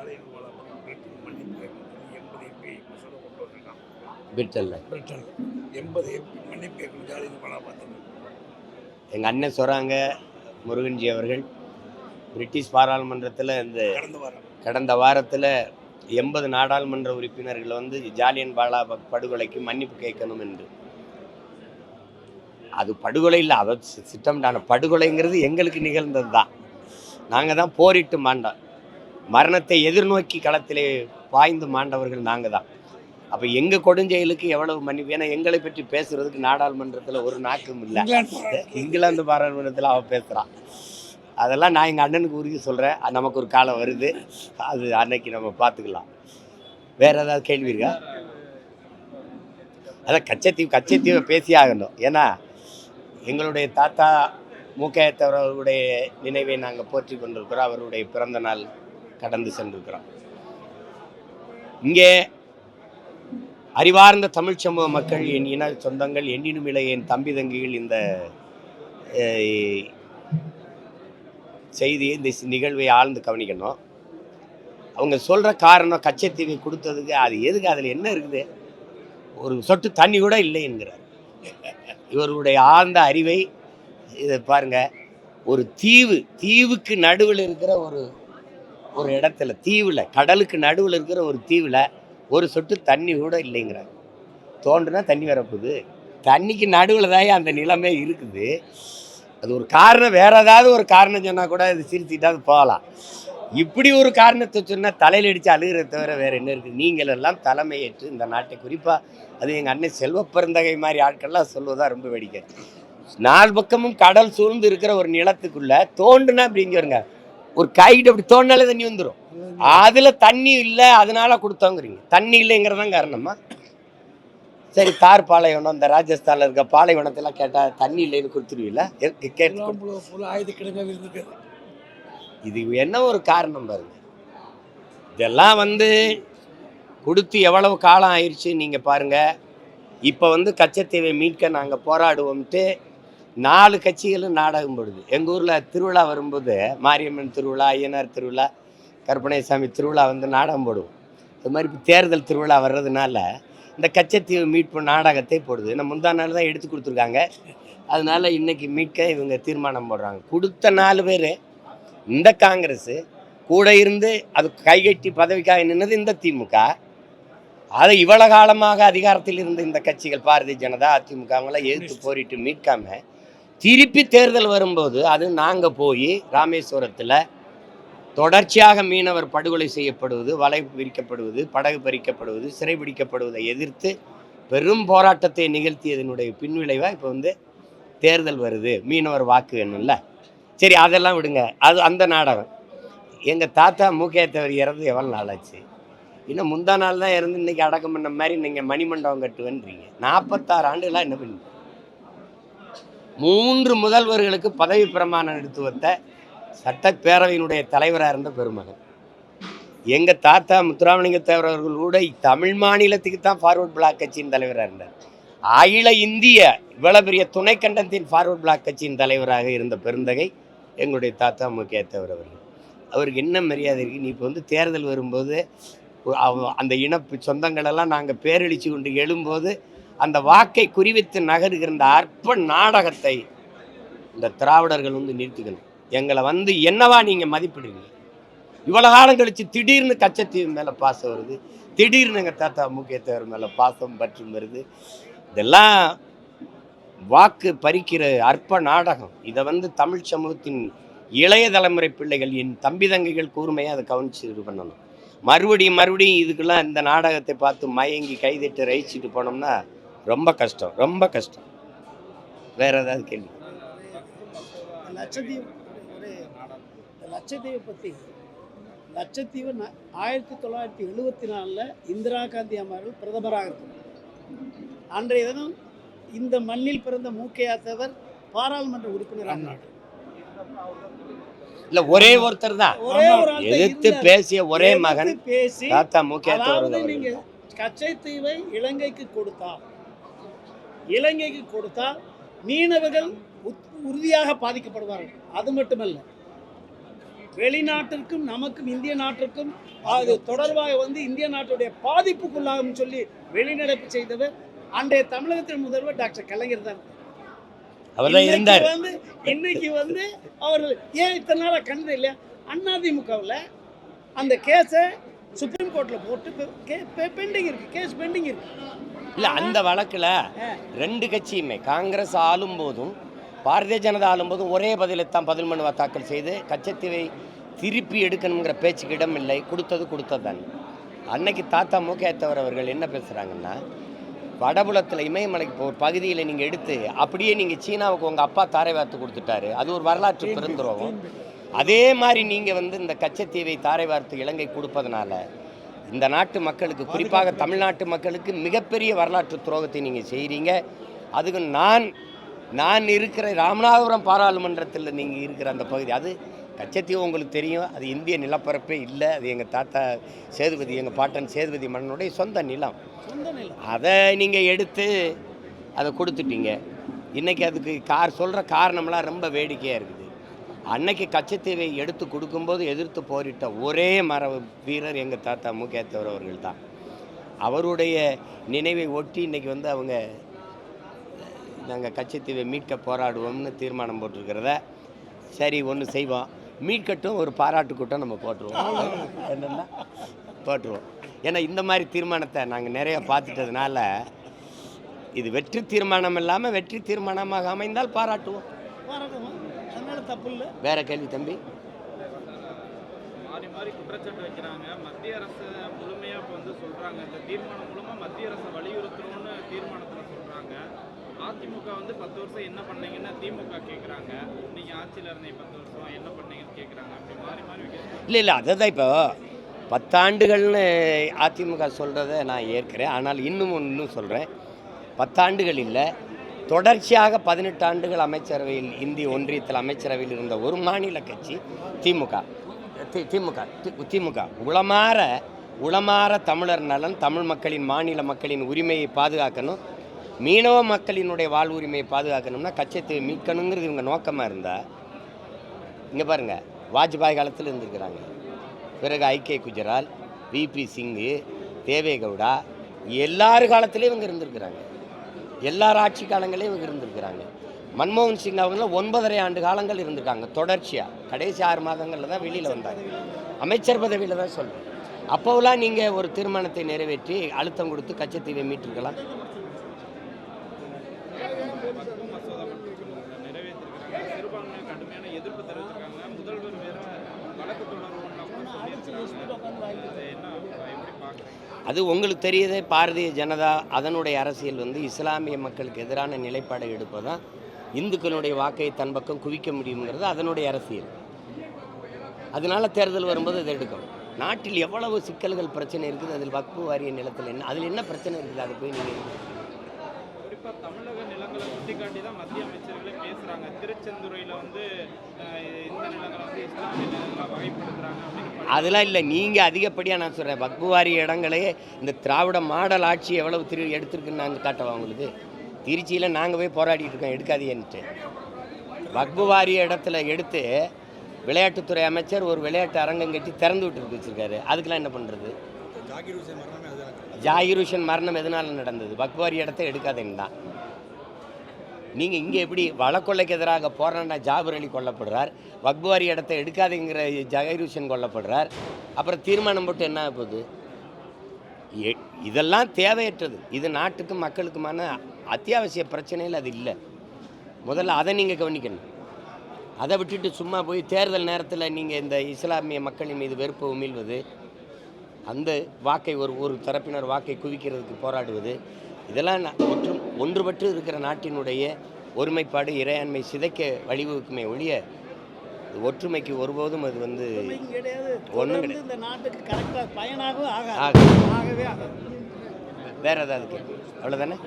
எங்க பிரிட்டன் மன்னிப்பு எண்பது எம்பி மசோதா கொண்டு வந்திருக்கான் பிரிட்டனில். பிரிட்டன் எண்பது எம்பி மன்னிப்பு எங்கள் அண்ணன் சொல்கிறாங்க முருகன்ஜி அவர்கள். பிரிட்டிஷ் பாராளுமன்றத்தில் இந்த கடந்த வாரம் கடந்த வாரத்தில் எண்பது நாடாளுமன்ற உறுப்பினர்கள் வந்து ஜாலியன் பாலாபாக் படுகொலைக்கு மன்னிப்பு கேட்கணும் என்று. அது படுகொலை இல்லை அதை சி- படுகொலைங்கிறது எங்களுக்கு நிகழ்ந்தது தான் நாங்கள் தான் போரிட்டு மாண்டோம். மரணத்தை எதிர்நோக்கி களத்திலே பாய்ந்து மாண்டவர்கள் நாங்கள் தான் அப்போ எங்கள் கொடுஞ்செயலுக்கு எவ்வளவு மன்னிப்பு? ஏன்னா எங்களை பற்றி பேசுறதுக்கு நாடாளுமன்றத்தில் ஒரு நாக்கும் இல்லை. இங்கிலாந்து. பாராளுமன்றத்தில் அவன் பேசுகிறான் அதெல்லாம் நான் எங்கள் அண்ணனுக்கு உறுதி சொல்கிறேன் நமக்கு ஒரு காலம் வருது. அது அன்னைக்கு நம்ம பார்த்துக்கலாம் வேற ஏதாவது கேள்வி இருக்கா? அதான் கச்சத்தீவு கச்சத்தீவை பேசி ஆகணும். ஏன்னா எங்களுடைய தாத்தா மூக்கையத்தவர் அவர்களுடைய நினைவை நாங்கள் போற்றி கொண்டிருக்கிறோம். அவருடைய பிறந்த நாள் கடந்து சென்றிருக்கிறோம் இங்கே அறிவார்ந்த தமிழ் சமூக மக்கள் என் இன சொந்தங்கள் எண்ணினும் இல்லை என் தம்பி தங்கிகள் இந்த செய்தி செய்தியை இந்த நிகழ்வை ஆழ்ந்து கவனிக்கணும். அவங்க சொல்கிற காரணம் கச்சத்தீவை கொடுத்ததுக்கு அது எதுக்கு அதில் என்ன இருக்குது? ஒரு சொட்டு தண்ணி கூட இல்லை என்கிறார். இவருடைய ஆழ்ந்த அறிவை இதை பாருங்கள் ஒரு தீவு தீவுக்கு நடுவில் இருக்கிற ஒரு ஒரு இடத்துல தீவில் கடலுக்கு நடுவில் இருக்கிற ஒரு தீவில் ஒரு சொட்டு தண்ணி கூட இல்லைங்கிறாங்க. தோன்றுனா தண்ணி வரப்போகுது. தண்ணிக்கு நடுவில் தான் அந்த நிலமே இருக்குது? அது ஒரு காரணம் வேற ஏதாவது ஒரு காரணம் சொன்னால் கூட அது சிரிச்சுட்டாவது போகலாம். இப்படி ஒரு காரணத்தை சொன்னால் தலையில் அடித்து அழுகிறத தவிர வேறு என்ன இருக்குது நீங்கள் எல்லாம் தலைமையேற்று இந்த நாட்டை. குறிப்பாக அது எங்கள் அண்ணன் செல்வ பெருந்தகை மாதிரி ஆட்கள்லாம் சொல்வதாக ரொம்ப வேடிக்கை. நாலு பக்கமும் கடல் சூழ்ந்து இருக்கிற ஒரு நிலத்துக்குள்ளே தோண்டுனா அப்படிங்கிறங்க ஒரு கைட்டு அப்படி தோண்டினாலே தண்ணி வந்துடும் அதில் தண்ணி இல்லை அதனால கொடுத்தோங்கிறீங்க. தண்ணி இல்லைங்கிறதான் காரணமா? சரி தார் பாலைவனம் இந்த ராஜஸ்தானில் இருக்க பாலைவனத்தெல்லாம் கேட்டால் தண்ணி இல்லைன்னு கொடுத்துருவீங்களா கேட்டு இது என்ன ஒரு காரணம் பாருங்க. இதெல்லாம் வந்து கொடுத்து எவ்வளவு காலம் ஆயிடுச்சு நீங்கள் பாருங்க. இப்போ வந்து கச்சத்தீவை மீட்க நாங்கள் போராடுவோம்ட்டு நாலு கட்சிகளும் நாடகம் போடுது. எங்கள் ஊரில் திருவிழா வரும்போது மாரியம்மன் திருவிழா ஐயனார் திருவிழா கருப்பணேசாமி திருவிழா வந்து நாடகம் போடுவோம். இது மாதிரி இப்போ தேர்தல் திருவிழா வர்றதுனால இந்த கச்சத்தீவு மீட்பு நாடகத்தை போடுது. நம்ம முந்தா நாள் தான் எடுத்து கொடுத்துருக்காங்க. அதனால இன்னைக்கு மீட்க இவங்க தீர்மானம் போடுறாங்க. கொடுத்த நாலு பேர் இந்த காங்கிரஸ் கூட இருந்து அது கைகட்டி பதவிக்காக நின்னது இந்த திமுக. அதை இவ்வளவு காலமாக அதிகாரத்தில் இருந்த இந்த கட்சிகள் பாரதிய ஜனதா அதிமுக அவங்களாம் எதிர்த்து போரிட்டு மீட்காம திருப்பி தேர்தல் வரும்போது அது நாங்கள் போய் ராமேஸ்வரத்தில் தொடர்ச்சியாக மீனவர் படுகொலை செய்யப்படுவது வலை விரிக்கப்படுவது படகு பறிக்கப்படுவது சிறைபிடிக்கப்படுவதை எதிர்த்து பெரும் போராட்டத்தை நிகழ்த்தியதனுடைய பின்விளைவாக இப்போ வந்து தேர்தல் வருது. மீனவர் வாக்கு வேணும்ல சரி அதெல்லாம் விடுங்க. அது அந்த நாடகம். எங்கள் தாத்தா மூக்கையத்தவர் இறந்து எவ்வளோ நாள் ஆச்சு இன்னும் முந்தா நாள் தான் இறந்து இன்னைக்கு அடக்கம் பண்ண மாதிரி நீங்கள் மணிமண்டபம் கட்டுவேன்றீங்க. நாற்பத்தாறு ஆண்டுகளாக என்ன பண்ணுங்க? மூன்று முதல்வர்களுக்கு பதவி பிரமாணம் எடுத்து வைத்த சட்டப்பேரவையினுடைய தலைவராக இருந்த பெருமகன். எங்கள் தாத்தா முத்துராமலிங்க தேவர் அவர்கள் கூட தமிழ் மாநிலத்துக்கு தான் ஃபார்வர்ட் பிளாக் கட்சியின் தலைவராக இருந்தார். அகில இந்திய இவ்வளவு பெரிய துணை கண்டத்தின் ஃபார்வர்ட் பிளாக் கட்சியின் தலைவராக இருந்த பெருந்தகை எங்களுடைய தாத்தா முக்கிய தேவர் அவர்கள். அவருக்கு என்ன மரியாதை இருக்குது நீ இப்போ வந்து தேர்தல் வரும்போது அவ- அந்த இனப்பு சொந்தங்களெல்லாம் நாங்கள் பேரழிச்சு கொண்டு எழும்போது அந்த வாக்கை குறிவித்து நகருகிற இந்த அற்ப நாடகத்தை இந்த திராவிடர்கள் வந்து நிறுத்திக்கணும். எங்களை வந்து என்னவா நீங்கள் மதிப்பிடுவீங்க? இவ்வளோ காலம் கழித்து திடீர்னு கச்சத்தீவு மேலே பாசம் வருது. திடீர்னு எங்கள் தாத்தா முக்கியத்தவர் மேலே பாசம் பற்றும் வருது. இதெல்லாம் வாக்கு பறிக்கிற அற்ப நாடகம். இதை வந்து தமிழ் சமூகத்தின் இளைய தலைமுறை பிள்ளைகள் என் தம்பி தங்கைகள் கூர்மையாக அதை கவனிச்சு இது பண்ணணும். மறுபடியும் மறுபடியும் இதுக்கெல்லாம் இந்த நாடகத்தை பார்த்து மயங்கி கைதிட்டு ரயிச்சிட்டு போனோம்னா ரொம்ப கஷ்டம் ரொம்ப கஷ்டம். வேற ஏதாவது கேள்வி? லட்சத்தீவு ஒரு லட்சத்தீவை பற்றி லட்சத்தீவு ஆயிரத்தி தொள்ளாயிரத்தி எழுபத்தி நாலில் இந்திரா காந்தி அம்மார்கள் பிரதமராக அன்றைய தினம் இந்த மண்ணில் பிறந்த மூக்கையாத்தவர் பாராளுமன்ற உறுப்பினராக ராம்நாத். இல்ல ஒரே ஒருத்தர் தான். எதிர்த்து. பேசிய ஒரே மகன் பேசி தாத்தா முக்கியத்தவர் நீங்க கச்சைத்தீவை இலங்கைக்கு கொடுத்தால் இலங்கைக்கு கொடுத்தால் மீனவர்கள் உறுதியாக பாதிக்கப்படுவார்கள். அது மட்டுமல்ல வெளிநாட்டிற்கும் நமக்கும் இந்திய நாட்டிற்கும் அது தொடர்பாக வந்து இந்திய நாட்டுடைய பாதிப்புக்குள்ளாகும் சொல்லி வெளிநடப்பு செய்தவர் அன்றைய தமிழகத்தின் முதல்வர் டாக்டர் கலைஞர் தான். இன்னைக்கு இருந்தார். வந்து இன்னைக்கு வந்து அவர் ஏன் இத்தனை நாளா கண்டது இல்லையா அதிமுகவில் அந்த கேஸை சுப்ரீம் கோர்ட்டில் போட்டு பெண்டிங் இருக்கு கேஸ் பெண்டிங் இருக்கு. இல்லை அந்த வழக்கில். ரெண்டு கட்சியுமே காங்கிரஸ் ஆளும் போதும் பாரதிய ஜனதா ஆளும் போதும் ஒரே பதிலைத்தான் பதில் மனுவை தாக்கல் செய்து கச்சத்தீவை திருப்பி எடுக்கணுங்கிற பேச்சுக்கு இடம் இல்லை கொடுத்தது கொடுத்தது தான் அன்னைக்கு தாத்தா மூக்கேத்தவர் அவர்கள் என்ன பேசுகிறாங்கன்னா வடபுலத்தில் இமயமலைக்கு போ பகுதியில் நீங்கள் எடுத்து அப்படியே நீங்கள் சீனாவுக்கு உங்கள் அப்பா தாரை வார்த்து கொடுத்துட்டாரு. அது ஒரு வரலாற்று பெருந்துரோகம். அதே மாதிரி நீங்கள் வந்து இந்த கச்சத்தீவை தாரை வார்த்து இலங்கை கொடுப்பதனால இந்த நாட்டு மக்களுக்கு குறிப்பாக தமிழ்நாட்டு மக்களுக்கு மிகப்பெரிய வரலாற்று துரோகத்தை நீங்கள் செய்கிறீங்க அதுக்கு நான் நான் இருக்கிற ராமநாதபுரம் பாராளுமன்றத்தில் நீங்கள் இருக்கிற அந்த பகுதி அது கச்சத்தீவு உங்களுக்கு தெரியும். அது இந்திய நிலப்பரப்பே இல்லை. அது எங்கள் தாத்தா சேதுபதி எங்கள் பாட்டன் சேதுபதி மன்னனுடைய சொந்த நிலம். அதை நீங்கள் எடுத்து அதை கொடுத்துட்டீங்க. இன்றைக்கி அதுக்கு கார் சொல்கிற காரணம்லாம் ரொம்ப வேடிக்கையாக இருக்குது அன்னைக்கு கச்சத்தீவை எடுத்து கொடுக்கும்போது எதிர்த்து போரிட்ட ஒரே மர வீரர் எங்கள் தாத்தா முகேத்தவர் அவர்கள் தான் அவருடைய நினைவை ஒட்டி இன்றைக்கி வந்து அவங்க நாங்கள் கச்சத்தீவை மீட்க போராடுவோம்னு தீர்மானம் போட்டிருக்கிறத சரி ஒன்று செய்வோம். மீட்கட்டும் ஒரு பாராட்டு கூட்டம் நம்ம போட்டுருவோம். என்னென்னா போட்டுருவோம். ஏன்னா இந்த மாதிரி தீர்மானத்தை நாங்கள் நிறைய பார்த்துட்டதுனால இது வெற்றி தீர்மானம் இல்லாமல் வெற்றி தீர்மானமாக அமைந்தால் பாராட்டுவோம். தப்பு இல்லை வேற கேள்வி தம்பி? மாறி மாறி குற்றச்சாட்டு வைக்கிறாங்க. மத்திய அரசு முழுமையா இப்போ வந்து சொல்றாங்க. இந்த தீர்மானம் மூலமா மத்திய அரசை வலியுறுத்துறோம்னு தீர்மானத்துல சொல்றாங்க. அதிமுக வந்து பத்து வருஷம் என்ன பண்ணீங்கன்னு திமுக கேக்குறாங்க. நீங்க ஆட்சியில இருந்தீங்க பத்து வருஷம் என்ன பண்ணீங்கன்னு கேக்குறாங்க. அப்படி மாறி மாறி வைக்கிறாங்க இல்லை இல்லை அதை தான் இப்போ பத்தாண்டுகள்னு அதிமுக சொல்கிறத நான் ஏற்கிறேன். ஆனால் இன்னும் இன்னும் சொல்கிறேன் பத்தாண்டுகள் இல்லை. தொடர்ச்சியாக பதினெட்டு ஆண்டுகள் அமைச்சரவையில் இந்திய ஒன்றியத்தில் அமைச்சரவையில் இருந்த ஒரு மாநில கட்சி திமுக. தி- திமுக தி- திமுக. உளமாற உளமாற தமிழர் நலன் தமிழ் மக்களின் மாநில மக்களின் உரிமையை பாதுகாக்கணும். மீனவ மக்களினுடைய வாழ்வுரிமையை பாதுகாக்கணும்னா கச்சத்தீவை மீட்கணுங்கிறது இவங்க நோக்கமாக இருந்தால் இங்கே பாருங்கள் வாஜ்பாய் காலத்தில் இருந்திருக்கிறாங்க. பிறகு I K Gujral V P Singh Deve Gowda எல்லார் காலத்துலேயும் இவங்க இருந்திருக்கிறாங்க. எல்லார் ஆட்சி காலங்களையும் இவங்க இருந்திருக்கிறாங்க. மன்மோகன் சிங் அவங்க ஒன்பதரை ஆண்டு காலங்கள் இருந்திருக்காங்க தொடர்ச்சியாக கடைசி ஆறு மாதங்களில் தான் வெளியில் வந்தாங்க அமைச்சர் பதவியில் தான் சொல்கிறேன் அப்போவெல்லாம் நீங்கள் ஒரு தீர்மானத்தை நிறைவேற்றி அழுத்தம் கொடுத்து கச்சத்தீவை மீட்டிருக்கலாம். அது உங்களுக்கு தெரியுதே பாரதிய ஜனதா அதனுடைய அரசியல் வந்து இஸ்லாமிய மக்களுக்கு எதிரான நிலைப்பாடை எடுப்பதான் இந்துக்களுடைய வாக்கை தன் பக்கம் குவிக்க முடியுங்கிறது அதனுடைய அரசியல். அதனால தேர்தல் வரும்போது அதை எடுக்கும் நாட்டில் எவ்வளவு சிக்கல்கள் பிரச்சனை இருக்குது அதில் வக்பு வாரிய நிலத்தில் என்ன அதில் என்ன பிரச்சனை இருக்குது அதை போய் நீங்கள் சுட்டிக்காட்டி தான் மத்திய அமைச்சர்களே பேசுறாங்க. திருச்செந்துறையில வந்து இந்த நிலங்களை வந்து இஸ்லாமிய அப்படின்னு அதெல்லாம் இல்லை நீங்கள் அதிகப்படியாக நான் சொல்கிறேன் வக்பு வாரிய இடங்களே இந்த திராவிட மாடல் ஆட்சி எவ்வளவு திரு எடுத்திருக்குன்னு நான் காட்டவா உங்களுக்கு? திருச்சியில் நாங்கள் போய் போராடிட்டு இருக்கோம் எடுக்காதீன்ட்டு வக்பு வாரிய இடத்துல எடுத்து விளையாட்டுத்துறை அமைச்சர் ஒரு விளையாட்டு அரங்கம் கட்டி திறந்து விட்டு வச்சிருக்காரு. அதுக்கெல்லாம் என்ன பண்ணுறது ஜாகிர் ஹுசேன் மரணம் எதனால நடந்தது? வக்பு வாரிய இடத்த எடுக்காதேன்னு தான். நீங்கள் இங்கே எப்படி வழக்கொள்ளைக்கு எதிராக போராடின ஜாபர் அலி கொல்லப்படுறார் வக்புவாரி இடத்த எடுக்காதேங்கிற ஜகீர் ஹுசேன் கொல்லப்படுறார் அப்புறம் தீர்மானம் போட்டு என்ன போகுது? இதெல்லாம் தேவையற்றது. இது நாட்டுக்கும் மக்களுக்குமான அத்தியாவசிய பிரச்சனையில் அது இல்லை. முதல்ல அதை நீங்கள் கவனிக்கணும். அதை விட்டுட்டு சும்மா போய் தேர்தல் நேரத்தில் நீங்கள் இந்த இஸ்லாமிய மக்களின் மீது வெறுப்பு உமிழ்வது அந்த வாக்கை ஒரு ஒரு தரப்பினர் வாக்கை குவிக்கிறதுக்கு போராடுவது இதெல்லாம் ஒற்றும் ஒன்றுபட்டு இருக்கிற நாட்டினுடைய ஒருமைப்பாடு இறையாண்மை சிதைக்க வழிவகுக்குமே ஒழிய ஒற்றுமைக்கு ஒருபோதும் அது வந்து உண்மையும் கிடையாது. இந்த நாட்டுக்கு கரெக்டாக பயனாகவும் ஆகாது. ஆகவே வேற ஏதாவது அவ்வளோதானே